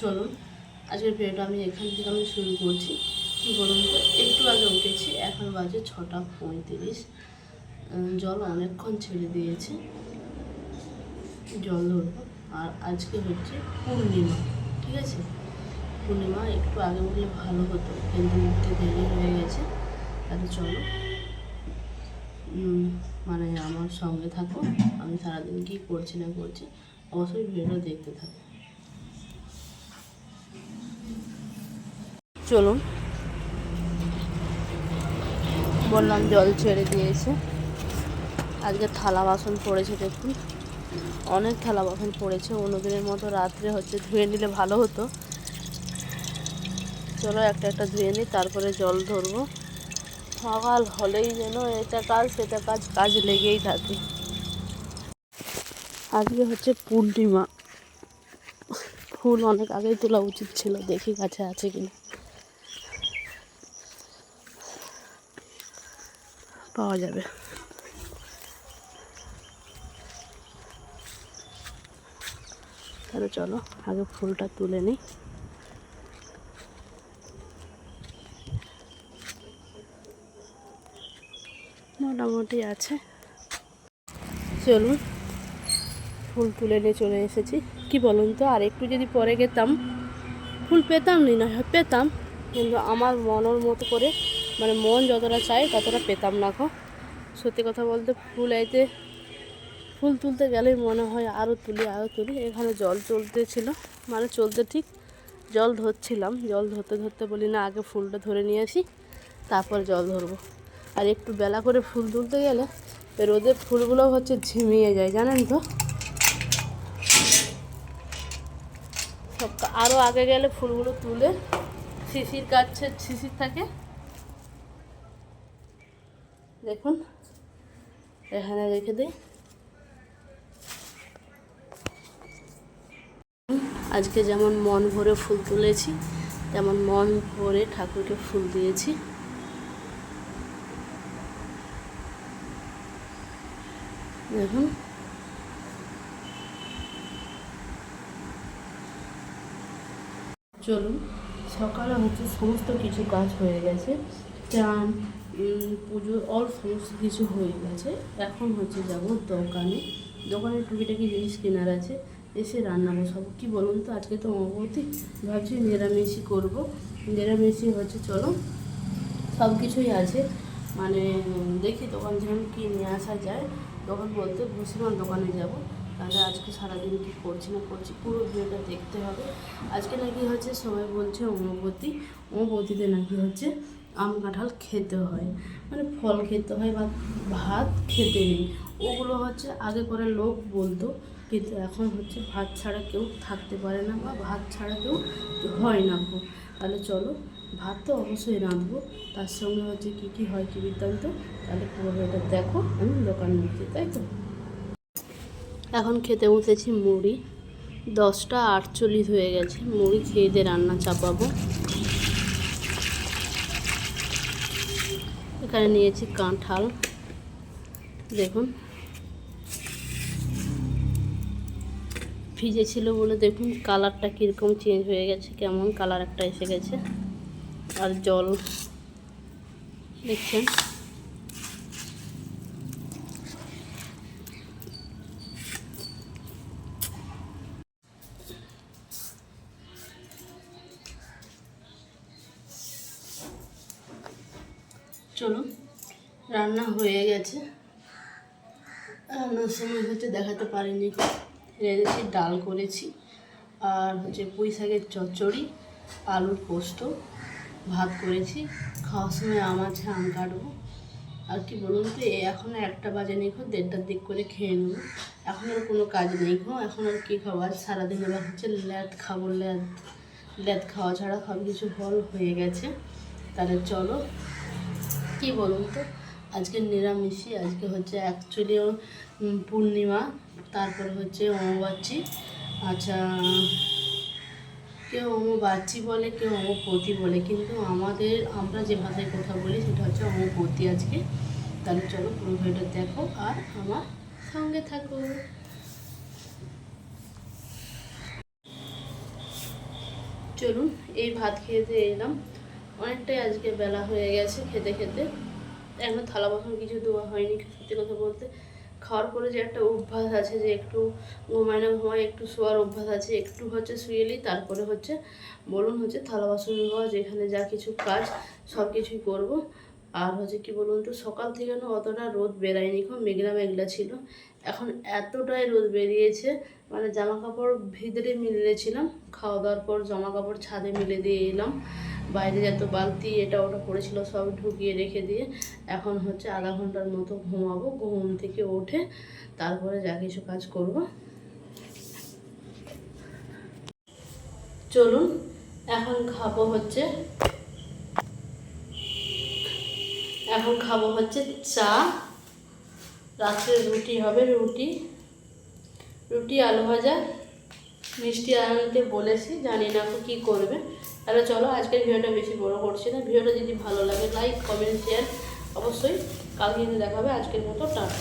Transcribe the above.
চলুন, আজকের ভিডিওটা আমি এখান থেকে আমি শুরু করছি। তো, একটু আগে উঠেছি, এখন বাজে ছটা পঁয়ত্রিশ। জল অনেকক্ষণ ছেড়ে দিয়েছে। জল ধরবো। আর আজকে হচ্ছে পূর্ণিমা, ঠিক আছে? পূর্ণিমা একটু আগে উঠলে ভালো হতো, কিন্তু উঠতে দেরি হয়ে গেছে। তাহলে চলো। মানে আমার সঙ্গে থাকো। আমি সারাদিন কী করছি না করছি, অবশ্যই ভিডিওটা দেখতে থাকো। চলুন। বললাম জল ছেড়ে দিয়েছে। আজকে থালা বাসন পড়েছে দেখুন। অনেক থালা বাসন পড়েছে। অন্যদিনের মতো রাত্রে হচ্ছে ধুয়ে নিলে ভালো হতো। চলো একটা একটা ধুয়ে নিই, তারপরে জল ধরবো। সকাল হলেই যেন এটা কাজ, সেটা কাজ কাজ লেগেই থাকে। আজকে হচ্ছে পূর্ণিমা। ফুল অনেক আগেই তোলা উচিত ছিল, দেখি কাছে আছে কিনা। পাওয়া যাবে। তাহলে চলো, আগে ফুলটা তুলে নিই। মোটামুটি আছে। চলুন, ফুল তুলে নিয়ে চলে এসেছি। কি বলুন তো, আর একটু যদি পরে গেতাম, ফুল পেতাম নি, না পেতাম, কিন্তু আমার মনের মতো করে মানে মন যতটা চাই ততটা পেতাম না গো। সত্যি কথা বলতে ফুল আইতে, ফুল তুলতে গেলেই মনে হয় আরও তুলি আরও তুলি। এখানে জল চলতেছিল মানে চলতে ঠিক জল ধরছিলাম। জল ধরতে ধরতে বলি, না, আগে ফুলটা ধরে নিয়ে আসি, তারপর জল ধরবো। আর একটু বেলা করে ফুল তুলতে গেলে রোদে ফুলগুলো হচ্ছে ঝিমিয়ে যায়, জানেন তো? সব আরও আগে গেলে ফুলগুলো তুলে শিশির কাছে, শিশির থাকে দেখুন, এখানে রেখে দিই। আজকে যেমন মন ভরে ফুল তুলেছি, তেমন মন ভরে ঠাকুরকে ফুল দিয়েছি। দেখুন। চলুন, সকালে হচ্ছে সমস্ত কিছু কাজ হয়ে গেছে। চান পুজো অল সমস্ত কিছু হয়ে গেছে। এখন হচ্ছে যাব দোকানে। দোকানে টুকিটাকি জিনিস কেনার আছে। এসে রান্না বসাবো কী বলুন তো? আজকে তো অবধি ভাবছি নিরামিষই করব। নিরামিষই হচ্ছে চলো। সব কিছুই আছে। মানে দেখি দোকান আমি কী নিয়ে আসা যায়। দোকান বলতে ভুসিমার দোকানে যাব। তাহলে আজকে সারাদিন কী করছি না করছি পুরো ভিডিওটা দেখতে হবে। আজকে নাকি হচ্ছে সবাই বলছে অমবতী। অমবতীতে নাকি হচ্ছে আম কাঁঠাল খেতে হয়। মানে ফল খেতে হয় বা ভাত খেতে নেই। ওগুলো হচ্ছে আগে করে লোক বলতো, কিন্তু এখন হচ্ছে ভাত ছাড়া কেউ থাকতে পারে না বা ভাত ছাড়া কেউ হয় না। গো। তাহলে চলো, ভাত তো অবশ্যই রাঁধবো। তার সঙ্গে হচ্ছে কী কী হয় কী বৃত্তান্ত, তাহলে পুরো এটা দেখো, আমি দোকানে উঠছি তাই তো? এখন খেতে বসেছি মুড়ি। দশটা আটচল্লিশ হয়ে গেছে, মুড়ি খেয়ে দিয়ে রান্না চাপাবো। এখানে নিয়েছি কাঁঠাল। দেখুন। ভিজে ছিল বলে দেখুন, কালারটা কীরকম চেঞ্জ হয়ে গেছে, কেমন কালার একটা এসে গেছে। আর জল, দেখছেন? চলুন, রান্না হয়ে গেছে। রান্নার সময় হচ্ছে দেখাতে পারিনি। রেঁধেছি, ডাল করেছি, আর হচ্ছে পুঁই শাকের চচ্চড়ি, আলুর পোস্ত, ভাত করেছি। খাওয়ার সময় আম আছে, আম কাটবো। আর কি বলুন তো এখনও একটা বাজে নেই খো দেড়টার দিক করে খেয়ে নেব। এখন আর কোনো কাজ নেই খো এখন আর কী খাব? আজ সারাদিন এবার হচ্ছে ল্যাদ খাব, ল্যাদ। ল্যাদ খাওয়া ছাড়া সব কিছু ফল হয়ে গেছে। তাহলে চলো কি বলুন তো? আজকে নিরামিষই, আজকে হচ্ছে অ্যাকচুয়ালি পূর্ণিমা, তারপর হচ্ছে অমাবাচ্ছি আচ্ছা কেউ অমাবাচ্ছি বলে, কেউ অমপতি বলে, কিন্তু আমাদের, আমরা যে ভাষায় কথা বলি সেটা হচ্ছে অমপতি আজকে। তাহলে চলো পুরো ভিডিওটা দেখো আর আমার সঙ্গে থাকো। চলুন, এই ভাত খেতে এলাম। অনেকটাই আজকে বেলা হয়ে গেছে খেতে খেতে। এখনও থালা বাসন কিছু দেওয়া হয়নি, সত্যি কথা বলতে। খাওয়ার পরে যে একটা অভ্যাস আছে যে একটু ঘুমায় না ঘুমায়, একটু শোয়ার অভ্যাস আছে, একটু হচ্ছে শুয়েলি তারপরে হচ্ছে বলুন হচ্ছে থালা বাসন ধোয়া, যেখানে যা কিছু কাজ সব কিছুই করব। আর হচ্ছে কি বলুন তো, সকাল থেকে না অতটা রোদ বেরায়নি খুব, মেঘলা মেঘলা ছিল। এখন এতটাই রোদ বেরিয়েছে মানে জামা কাপড় ভিতরে মিলেছিলাম খাওয়া দাওয়ার পর জামা কাপড় ছাদে মিলে দিয়ে এলাম। বাইরে যত বালতি এটা ওটা পড়েছিল সব ঢুকিয়ে রেখে দিয়ে এখন হচ্ছে আধা ঘণ্টার মতো ঘুমাবো, ঘুম থেকে উঠে তারপরে যা কিছু কাজ করব। চলুন, এখন খাব হচ্ছে, এখন খাব হচ্ছে চা, রাত্রে রুটি হবে রুটি রুটি, আলু ভাজা মিষ্টি আনতে বলেছি, জানি না তো কী করবে। তাহলে চলো, আজকের ভিডিওটা বেশি বড় করছি না। ভিডিওটা যদি ভালো লাগে লাইক কমেন্ট শেয়ার অবশ্যই কালকে দেখাবে আজকের মতো টাটা।